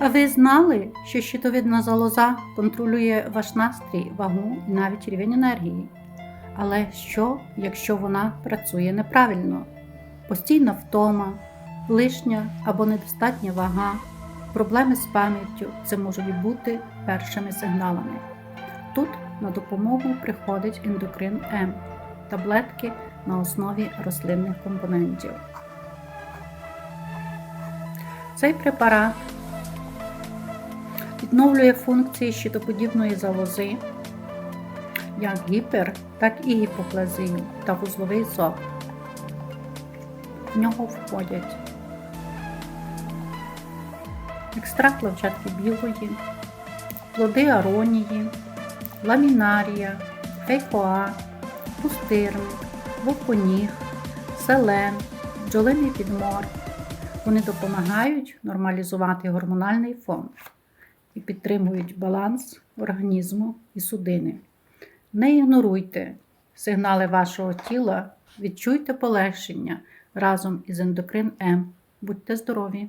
А ви знали, що щитовидна залоза контролює ваш настрій, вагу і навіть рівень енергії? Але що, якщо вона працює неправильно? Постійна втома, лишня або недостатня вага, проблеми з пам'яттю це можуть бути першими сигналами. Тут на допомогу приходить ендокрин М таблетки на основі рослинних компонентів. Цей препарат відновлює функції щитоподібної залози, як гіпер, так і гіпоплазію та вузловий зоб. В нього входять екстракт лавчатки білої, плоди аронії, ламінарія, фейкоа, пустирник, вовконіг, селен, бджолиний підмор. Вони допомагають нормалізувати гормональний фон і підтримують баланс організму і судини. Не ігноруйте сигнали вашого тіла, відчуйте полегшення разом із ендокрин М. Будьте здорові!